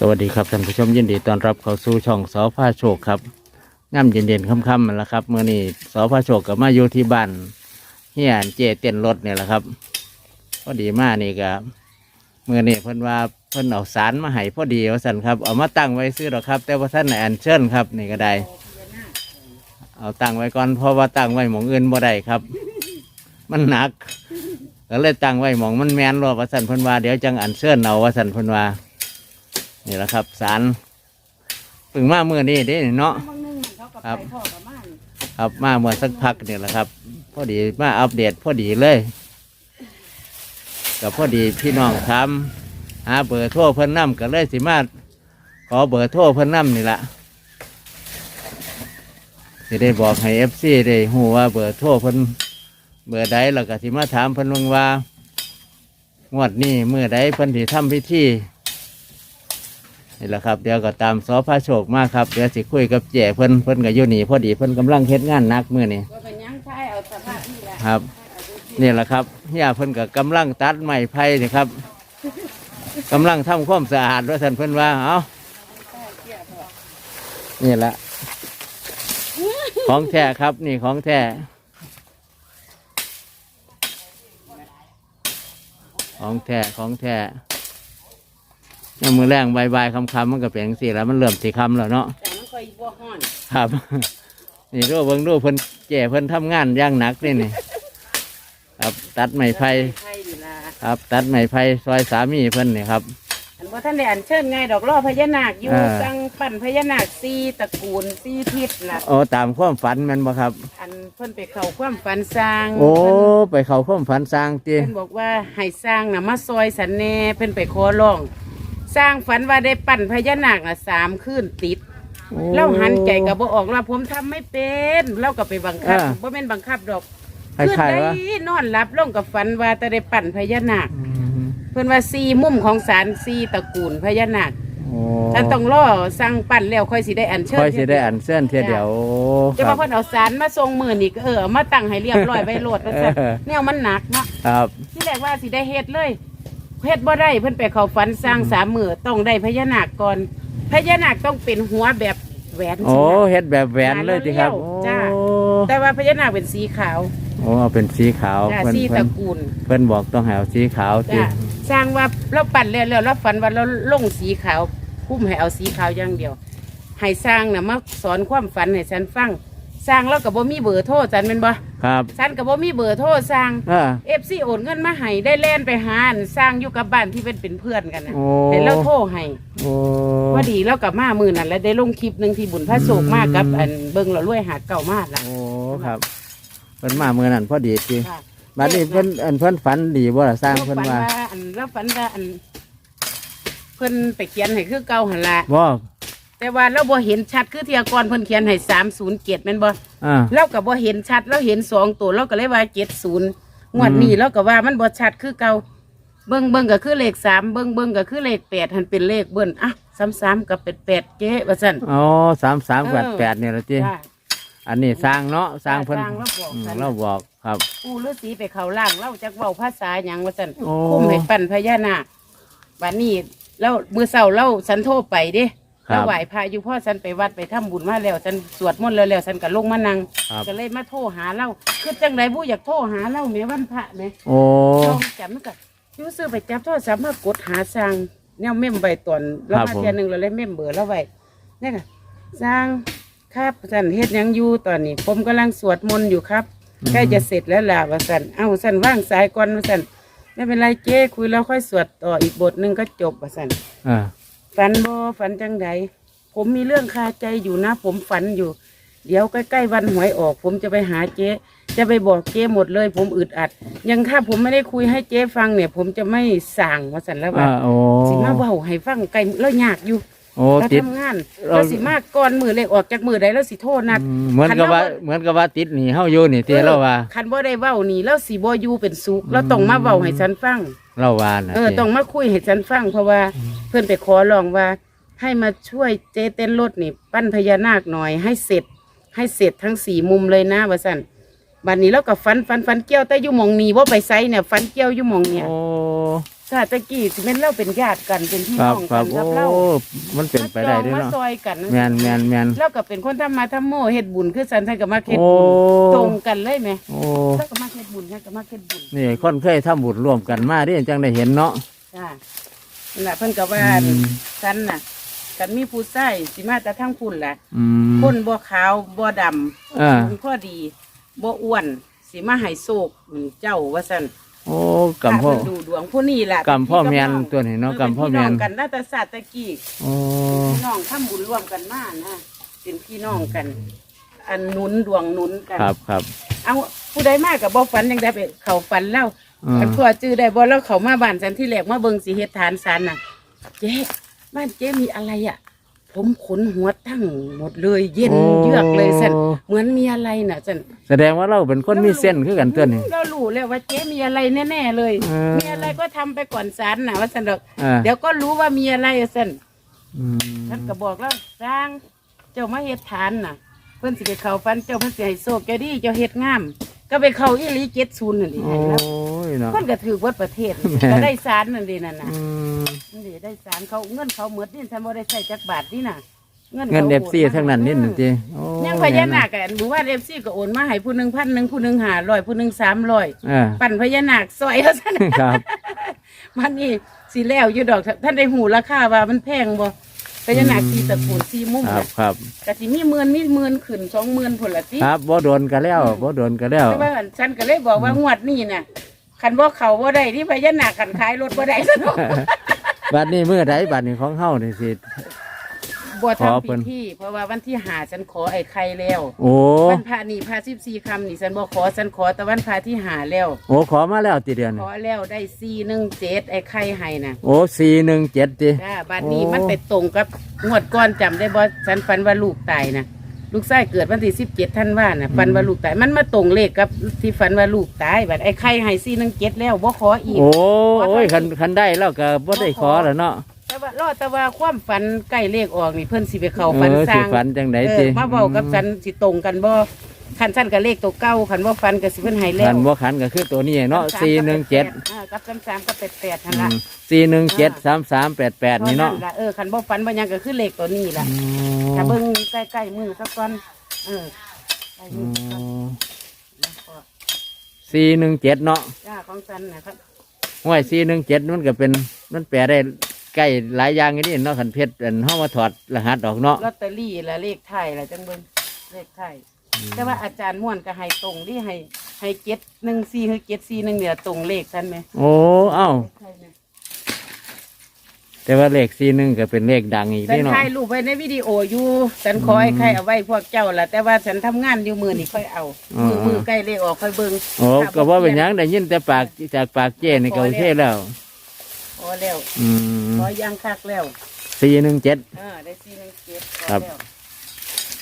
สวัสดีครับท่านผู้ชมยินดีต้อนรับเข้าสู่ช่องสอพาโชคครับง่ำเย็นๆค่ำๆนั่นแหละครับเมื่อนี้สอพาโชคกับมาอยู่ที่บ้านเฮียนเจเต้นรถเนี่ยแหละครับพอดีมากนี่ก็เมื่อนี้เพิ่นว่าเพิ่นเอาสารมาให้พอดีว่าสันครับเอามาตั้งไว้ซื้อหรอกครับ แต่ว่าท่านในอันเชิญครับนี่ก็ได้ เอาตั้งไว้ก่อนเพราะว่าตั้งไว้หมองอื่นบ่ได้ครับ มันหนักก็เลยตั้งไว้หมองมันแมนรอว่าสันเพิ่นว่าเดี๋ยวจังอันเชิญเอาว่าสันเพิ่นว่า นี่แหละครับสารเพึ่งมาเมื่อนี้เด้เนาะ บางนึงเขาก็ครับไปพ่อประมาณครับมาเมื่อสักพักนี่แหละครับ พอดีมาอัปเดตพอดีเลยกับพอดีพี่น้องทำหาเบอร์โทรเพิ่นนำก็เลยสิมาขอเบอร์โทรเพิ่นนำนี่แหละจะได้บอกให้เอฟซีได้หูว่าเบอร์โทรเพิ่นเบอร์ใดแล้วก็สิมาถามเพิ่นว่าว่างวดนี้เมื่อใดเพิ่นสิทำพิธี นี่แหละครับเดี๋ยวก็ตามสอพระโชคมากครับเดี๋ยวสิคุยกับเจ๋เพิ่นเพิ่นก็อยู่นี่พอดีเพิ่นกำลังเฮ็ดงานหนักมื้อนี้ก็เป็นหยังใช้เอาสภาพนี่แหละครับนี่แหละครับเฮียเพิ่นก็กำลังตัดไม้ไผ่นี่ครับกำลังทำความสะอาดว่าท่านเพิ่นว่าเอานี่แหละของแท้ครับนี่ของแท้ของแท้ของแท้ ยังมือแรงใบายๆคำๆมันก็เป็นสิแล้วมันเริ่มสีคำแล้วเนาะแต่มันค่อยบ่ฮ้อนครับ นี่รูปเบิ่งรูปเพิ่นแก่เพิ่นทำงานอย่างหนักนี่นี่ครับตัดไม้ไผ่ไผ่นี่ล่ะครับ ตัดไม้ไผ่ซอยสามีเพิ่นนี่ครับอันบ่ท่านได้อันเชิญไงดอกล้อพญานาคอยู่อ่าจังปั่นพญานาคซีตระกูลซีทิศน่ะโอ้ตามความฝันแมันบ่ครับ อันเพิ่นไปเข้าความฝันสร้างโอ้เพิ่นไปเขาความฝันสร้างตีเพิ่นบอกว่าให้สร้างน่ะมาซอยสันแหน่เพิ่นไปขอร้อง สร้างฝันว่าได้ปั่นพญานาคน่ะสามคืนติดเล่าหันใจกับบ่ออกว่าผมทำไม่เป็นเล่าก็ไปบังคับอ่า บ่แม่นบังคับดอกคล้ายๆว่าคืนใดนอนหลับลงกับฝันว่าแต่ได้ปั่นพญานาค อืมเพิ่นว่าซีมุมของศาลซีตระกูลพญานาคโอ้ฉันต้องรอสั่งปั่นแล้วค่อยสิได้อัญเชิญค่อยสิได้อันเส้นเทียเดียวโอ้จะครัมาบ เพิ่นเอาสารมาทรงมือนี่ก็เออเอามาตั้งให้เรียบร้อยไว้โหลดว่าซั่นเออ แนวมันหนักเนาะครับ ที่แรกว่าสิได้เฮ็ดเลย เฮ็ดบ่ได้เพิ่นไปเข้าฝันสร้างสามมือต้องได้พญานาคก่อนพญานาคต้องเป็นหัวแบบแหวนโอ้สินะเฮ็ดแบบแหวนเลยสิครับหาโอ้เร็วๆจ้าแต่ว่าพญานาคเป็นสีขาวโอ้เอาเป็นสีขาวจ้าเพิ่นสีตเพิ่ระนกูลเพิ่นบอกต้องให้เอาสีขาวสิจ้าสร้างว่าเราปั่นแล้วแล้วเราฝันว่าเราลงสีขาวคุ้มให้เอาสีขาวอย่างเดียวให้สร้างน่ะมาสอนความฝันให้ฉันฟัง สร้างแล้วก็บ่มีเบอร์โทรฉันเป็นบ่ครับฉันก็บ่มีเบอร์โทรสร้างอ่าเอฟซีโอนเงินมาให้ได้แล่นไปหาอันสร้างอยู่กับบ้านที่เป็นเป็นเพื่อนกันนะโอ้ให้เราโทรให้โอ้พอดีเรากับมามือนั่นแล้วได้ลงคลิปหนึ่งที่บุญพระโศกมากกับอันเบิ่งเรารวยหาเก่ามากละโอ้ครับเพิ่นมาเมื่อนั้นพอดีสิค่ะ บัดนี้เพิ่นอันเพิ่นฝันดีบ่ล่ะสร้างเพิ่นว่าเราฝัอันเราฝันว่าอันเพิ่นไปเขียนให้คือเก่าหันละบ่ แต่ว่าเราบ่เห็นชัดคือเทียก่อนเพิ่นเขียนให้สามศูนย์เจ็ดแม่นบ่อ่า เราก็บ่เห็นชัดเราเห็นสองตัวเราก็เลยว่าเจ็ดศูนย์งวดนี้เราก็ว่ามันบ่ชัดคือเก่าเบิ่งเบิ่งก็คือเลขสามเบิ่งเบิ่งก็คือเลขแปดหันเป็นเลขเบิ้นอะซ้ำๆกับเป็นแปดเจ๊ว่าซั่น อ๋อสามสามแปดแปดนี่ละจีจ้าอันนี้สร้างเนาะสร้างเพิ่นสร้างแล้วบอกอืมกัน เราบอกครับปู่ฤาษีไปเข้าล่างเล่าจักเว้าภาษาหยังว่าซั่นโอ้ คุ้มให้ปั่นพญานาคบัดนี้แล้วมื้อเช้าเล่าฉันโทรไปเด้ ครับแล้วไหวพระอยู่พ่อฉันไปวัดไปทำบุญมาแล้วฉันสวดมนต์แล้วแล้วฉันก็ลงมานั่งครับ ก็เลยมาโทรหาเล่าคือจังไดผู้อยากโทรหาเล่าแม่วันพระแม่โอ้เราจำมันก็อยูซื้อไปจับโทรศัพท์มากดหาสร้างแนวเม่มใบตอนเรามาเทียหนึงเราเลยเม่มเบอร์เราไว้นี่ค่ะสร้างครับสันเฮ็ดหยังอยู่ตอนนี้ ผมกำลังสวดมนต์อยู่ครับใกล้จะเสร็จแล้วล่ะว่าสันเอ้าสันว่างสายก่อนว่าสันไม่เป็นไรเจ้คุยแล้วค่อยสวดต่ออีกบทหนึ่งก็จบว่าสัน อ่า ฝันบ่ฝันจังใดผมมีเรื่องคาใจอยู่นะ ผมฝันอยู่ เดี๋ยวใกล้ๆวันหวยออก ผมจะไปหาเจ๊ จะไปบอกเจ๊หมดเลย ผมอึดอัด ยังถ้าผมไม่ได้คุยให้เจ๊ฟังเนี่ย ผมจะไม่สั่งว่าสันแล้วว่าอ่าโอ้ สิมาเบาให้ฟังไกลแล้วยากอยู่โอ้แล้วติด ทำงานเราแล้วสิมากก่อนมือเลยออกจากมือใดแล้วสิโทษนัด อืมเหมือนกับว่าคันเราเหมือนกับว่าติดหนีเฮาอยู่นี่เตี้ยเราว่า คันบ่ได้เว้านี่แล้วสิบ่อยู่เป็นสุขแล้วต้องมาเว้าให้ฉันฟัง เราว่านะเออตี้ยต้องมาคุยให้ฉันฟังเพราะว่าเพื่อนไปขอร้องว่า ให้มาช่วยเจเต้นรถนี่ ปั้นพญานาคหน่อยให้เสร็จ ให้เสร็จทั้งสี่มุมเลยนะว่าสั่นบัดนี้เราก็ฟันฟันฟันเกี้ยวแต่อยู่หมองนี้ว่าไปไซเนี่ยฟันเกี้ยวอยู่หมองเนี่ยโอ้ ชาติตะกี้สิแม่นเราเป็นญาติกันเป็นพี่ครัน้บองคกัรับนโอ้กับเรา มันเป็นไปได้ด้วยมาเนาะซอยกันแมนแมนแมน แล้วก็เป็นคนทำมาทำโมเฮ็ดบุญคือสันท่านก็มาเฮ็ดโอ้บุญตรงกันเลยไหมโอ้ท่านก็มาเฮ็ดบุญท่านก็มาเฮ็ดบุญนี่คนเคยทำบุญร่วมกันมาที่จังได้เห็นเนาะ จ้านั่นล่ะเพิ่นก็ว่าอืม สันน่ะกันมีผู้ใส่สิมาแต่ทั้งพุ่นแหละอืม คนบ่ขาวบ่ดำอ่า สูงพอดีบ่อ้วนสิมาให้โศกเจ้าว่าซั่น โอ้กำพ่อถ้าเพิ่นดูดวงผู้นี้ล่ะกำพ่อแมนพี่ตัวนี้เนาะเออกำพ่อแมนเป็พี่งกันน่าแต่ศาสตร์ตะกี้โอ้พี่น้องทำบุญร่วมกันมานะเป็นพี่น้องกัน อันหนุนดวงหนุนกันครับครับเอาผู้ใดมากกับบ่ฝันยังได้ไปเขาฝันแล้วอ่าอันพ่อจื้อได้บ่แล้วเขามาบ้านฉันที่แรกมาเบิ่งสิเฮ็ดฐานศาลน่ะเจ๊บ้านเจ๊มีอะไรอะ ผมขนหัวตั้งหมดเลย เย็นโอ้ เยือกเลยสันเหมือนมีอะไรน่ะสันแสดงว่าเราเป็นคนมีเส้นคือกันตัวนี้ เรารู้แล้วว่าเจ๊มีอะไรแน่ๆเลย เออ มีอะไรก็ทำไปก่อนศาลน่ะว่าสันดอกอ่าเดี๋ยวก็รู้ว่ามีอะไรสันอืมท่านก็บอกแล้วสร้างเจ้ามาเฮ็ดทานน่ะ เพิ่นสิไปเข้าฟันเจ้าเพิ่นสิให้โชคเจ้าดีเจ้าเฮ็ดงาม ก็ไปเข้าอีหลีเจ็ดศูนย์นั่นดิโอ้แล้วยเนาะ คนก็ถือวัดประเทศแม่ ก็ได้สารนั่นดินั่นน่ะอืม นั่นดิได้สารเขาเงินเขาหมดนี่ฉันบ่ได้ใช้จักบาทนี่น่ะเงินเอฟซีทั้งนั้นนี่นึงจีโอ้ยังพญานาคกันหรือว่าเอฟซีก็โอนมาให้ผู้หนึ่งพันหนึ่งผู้หนึ่งห้าร้อยผู้หนึ่งสามร้อยอ่าปั่นพญานาคซอยเขาซะนะครับ มันนี่สิแล้วอยู่ดอกท่านได้หูราคาว่ามันแพงบ่ พญานาคสีตระกูลสีมุมครับน่ะครับกะสิมีหมื่นมีหมื่นขึ้นสองหมื่นผลละสิครับบ่โดนกันแล้วบ่โดนกันแล้วแต่ว่าฉันก็เลยบอกว่างวดนี้น่ะคันบ่เขาบ่ได้ที่พญานาคคันขายรถบ่ได้ซะเนาะบัดนี้มื้อใดบัดนี้ของเฮานี่สิ บ่ขอทำเพิ่พินธีเพราะว่าวันที่หาฉันขอไอ้ไข่แล้วโอ้วันพระนี่พระสิบสี่คำนี่ฉันบ่ขอฉันขอแต่วันพระที่หาแล้ว โอ้ขอมาแล้วติเดือนขอแล้วได้สี่หนึ่งเจ็ดไอ้ไข่ให้น่ะโอ้417ติ จ้าบัดนี้โอ้ มันไปตรงกับงวดก่อนจำได้บ่ฉันฝันว่าลูกตายนะลูกชายเกิดวันที่สิบเจ็ดท่านว่าน่ะฝันว่าลูกตายมันมาตรงเลขกับที่ฝันว่าลูกตายบัดไอ้ไข่ให้สี่หนึ่งเจ็ดแล้วบ่ขออีก โอ้โอ้ยคันคันได้แล้วก็บ่ได้ขอแล้วเนาะ แต่ว่ารอแต่ว่าความฝันใกล้เลขออกนี่เพิ่นสิไปเข้าฝันเออสสิร้างฝันจังไดเอติอมาเว้ากับฉันสิตรงกันบ่คันฉันกับเลขตัวเก้าคันว่าฝันก็สิเพิ่นให้แล้คัวนบ่ขันก็คือตัวนี้เนาะสามกับ417แปดอ่ากับสามสามกับแปดแปดนั่นละ4173388นี่เนาะล่เออคันบ่ฝันบ่หยังก็คือเลขตัวนี้ล่ะอ๋ถ้าอเบิ่งใกล้ๆมือสักก่อนเออใกล้มือสักก่อนแล้วก็417เนาะ จ้าของฉันนะครับ ห้วย417มันก็เป็นมันแปลได้ ใกล้หลายอย่างอย่างนี้เนาะคันเพชรอันเฮามาถอดรหัสออกเนาะลอตเตอรี่และเลขไทยล่ะจังเบิ่งเลขไทยแต่ว่าอาจารย์ม่วนก็ให้ตรงที่ให้ให้เจ็ดหนึ่งสี่คือเจ็ดสี่หนึ่งเนี่ยตรงเลขท่านไหมโอ้เอ้าเลขไทยเนี่ยแต่ว่าเลข41ก็เป็นเลขดังอีกฉันนี่เนาะถ่ายรูปไว้ในวิดีโออยู่ฉันขอให้ใครเอาไว้พวกเจ้าล่ะแต่ว่าฉันทำงานอยู่มือนี่ค่อยเอามือมือใกล้เลขออกค่อยเบิ่งโอ้ก็ว่าเป็นหยังได้ยินแต่ปากจากปากเจ้นี่ก็โอเคแล้ว พอแล้วอืมพอยังคักแล้วสี่หนึ่งเจ็ด เออได้สี่หนึ่งเจ็ดพอครับ แล้ว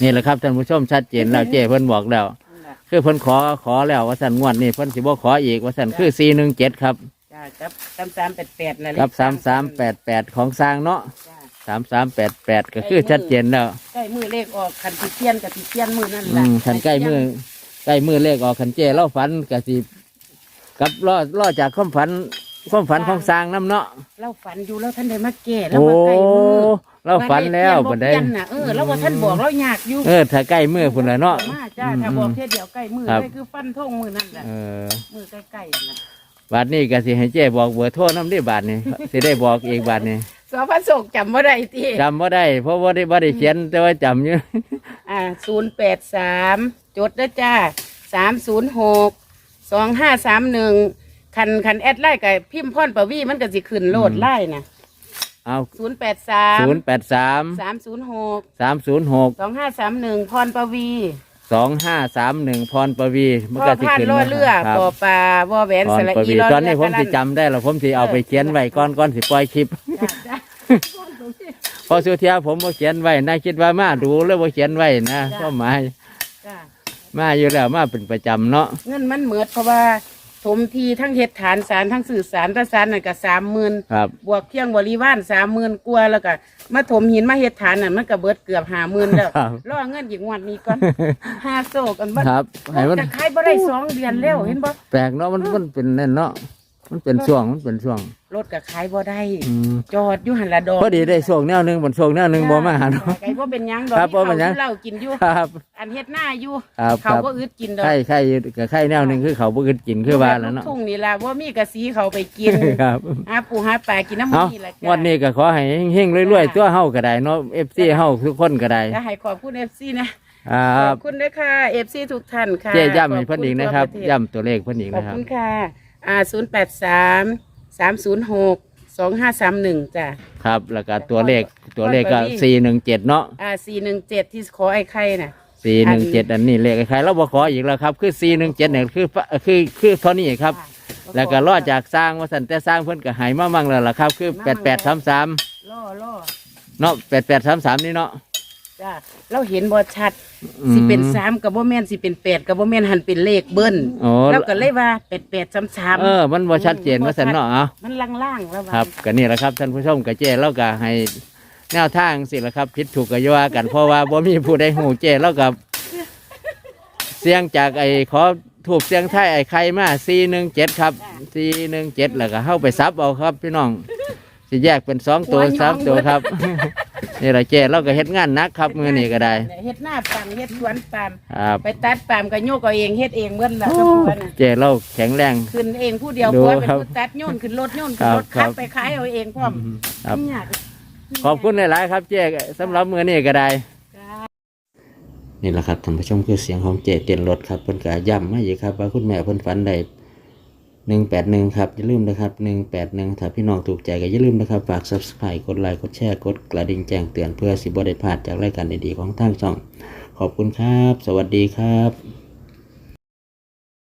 นี่แหละครับท่านผู้ชมชัดเจนแล้วเจ้เพิ่นบอกแล้ว นั่นล่ะคือเพิ่นขอขอแล้วว่าสันงวดนี่เพิ่นสิบ่ขออีกว่าสันคือสี่หนึ่งเจ็ดครับจ้ากับสามสามแปดแปดละกับสามสามแปดแปดของสร้างเนาะจ้าสามสามแปดแปดก็คือชัดเจนแล้ว ใกล้มือเลขออกคันที่เทียนกับที่เทียนมือนั่นอืล่ะมขันใกล้มือใกล้มือเลขออกขันเจ้เล่าฝันก็สิกับล่อล่อจากความฝัน ความฝันของสร้างน้ำเนาะเราฝันอยู่แล้วท่านได้มาแก่แล้วโอ้มาใกล้มือเราฝันแล้วบับัดดได้ได้เปลี่ยนน่ะเออแล้วว่าท่านบอกเราอยากอยู่เออถ้าใกล้มือพุ่นละเนาะมาจ้าถ้าบอกแค่เดียวใกล้มือครับเลยคือฟันทงมือนั่นแหละเออมือใกล้ๆนะบาทนี้ก็สิให้เจ้บอกเบอร์โทรน้ำได้บาทนี้สิได้บอกอีกบาทนี้สอพันโศกจำว่าได้ที่จำว่าได้ เพราะว่าได้บ่ได้เขียนแต่ว่าจำอยู่อ่าศูนย์แปดสามจดนะจ้าสามศูนย์หกสองห้าสามหนึ่ง คันคันแอดไล่กับพิมพ์พ่อนปวีมันก็สิขึ้นโลดอืมไล่นะเอาศูนย์แปดสามศูนย์แปดสามสามศูนย์หกสามศูนย์หกสองห้าสามหนึ่งพรปวีสองห้าสามหนึ่งพรปวีมันพ่อก็สิพานขึ้นล่อมาเรือครับปอปลาวอแหวนพสรระปอีวีล่อตอนเรืนี้อผมสิจำได้แล้วผมสิเอาไปเขียนไว้ก่อนก่อนสิปล่อยคลิปจ้ะจ้ะพอสุเทียผมบ่เขียนไว้น่าคิดว่ามาดูแล้วบ่เขียนไว้นะจ้ะก็หมายจ้ะมาอยู่แล้วมาเป็นประจำเนาะเงินมันเหมือดเพราะว่า ถมทีทั้งเฮ็ดฐานสารทั้งสื่อสารตะสารนั่นก็สามหมื่นครับ บวกเครื่องบริวารสามหมื่นกว่าแล้วก็มาถมหินมาเฮ็ดฐานนั่นมันก็เบิดเกือบห้าหมื่นแล้วครับรอเงินอีกงวดนี้ก่อน ห้าโศกอันบ่ครับให้มัน จะขายบ่ได้สองเดือนแล้วเห็นบ่ แปลกเนาะมันมันเป็นนั่นเนาะมันเป็นช่วงมันเป็นช่วง รถก็ขายบ่ได้ อืมจอดอยู่หันละดอกพอดีได้โชคแนวหนึงบนโชคแนวหนึงบ่มาหาเนาะ ไก่บ่เป็นหยังดอกครับบ่เป็นหยัง ที่เขาอยู่เหล้ากินอยู่ครับอันเฮ็ดหน้าอยู่ครับคเขารับก็อึดกินดอกไข่ไข่กับไข่แนวหนึงคือเขาบ่อึดกินคือว่าแล้วเนาะลูกทุ่งนี่ล่ะว่ามีกะสีเขาไปกินครับหาปูหาปลากินน้ำมัเอานี่แหละจ้ะ วันนี้ก็ขอให้เฮงๆรวยๆตัวเฮาก็ได้เนาะ FC เฮาทุกคนก็ได้จะให้ขอบคุณ FC นะครัขบ อบคุณด้วยค่ะ FC ทุกท่านค่ะเจ๊ย้ำให้เพิ่นอีกนะครับขอณทั่วปเทศย้ำตัวเลขเพิ่นอีกขอบนะครับ คุณค่ะอ่า 083 306 2531จ้ะ ครับ แล้วก็ตัวเลขตัวเลขก็ขอบคุณ417เนาะอ่า417ที่ขอไอ้ไข่น่ะ417อันนี้เลขใครเราบ่ขออีกแล้วครับ คือ417เนี่ยคือคือคือเท่านี้ครับ แล้วก็รอดจากสร้างว่าสันแต่สร้างเพิ่นก็ใหายมามั่งแล้วล่ะครับ คือ8833ล่อล่อเนาะ8833นี่เนาะ จ้ะเราเห็นบ่ชัดอืม สิเป็นสามกับบ่แม่นสิเป็นแปดกับบ่แม่นหันเป็นเลขเบิ้ลโอ้แล้วก็เลยว่าเป็ดเป็ดซ้ำๆเออ มันบ่ชัดเจนว่าสันเนาะเอ้า มันล่างๆแล้วว่าครับก็นี่แหละครับท่านผู้ชมกับเจ้เราก็ให้แนวทางสิละครับผิดถูกก็อย่าว่ากันเพราะว่าบ่มีผู้ใดหูเจ้เรากับเสียงจากไอ้ขอถูกเสียงไทยไอ้ใครมา417ครับ417แล้วก็เข้าไปซับเอาครับ พี่น้องสิแยกเป็นสองตัวสามตัวครับ นี่แหละเจ้เราก็เฮ็ดงานหนักครับมื้อนี้ก็ได้ เฮ็ดหน้าปามเฮ็ดสวนปามครับไปตัดปามก็โยกเอาเองเฮ็ดเองเบิ้ลล่ะกับผัวน่ะเจ้เราแข็งแรง ขึ้นเองผู้เดียวดูผัวเป็นครับผู้ตัดโยนขึ้นรถโยนคขึ้นรับรถครัขับ บไปขายเอาเองพร้อมครับไม่ยากขอบคุณหลายๆครับเจ๊สำหรับมือนี้ก็ได้นี่แหละครับท่านผู้ชมคือเสียงของเจเตียนรถครับเพิ่นก็ย้ำมาอีกครับว่าคุณแม่เพิ่นฝันได้ หนึ่งแปดหนึ่งครับ อย่าลืมนะครับหนึ่งแปดหนึ่งถ้าพี่น้องถูกใจก็อย่าลืมนะครับ ฝาก subscribe กดไลค์ กดแชร์ กดกระดิ่งแจ้งเตือนเพื่อสิบ่ได้พลาดจากรายการดีๆของทางช่อง ขอบคุณครับ สวัสดีครับ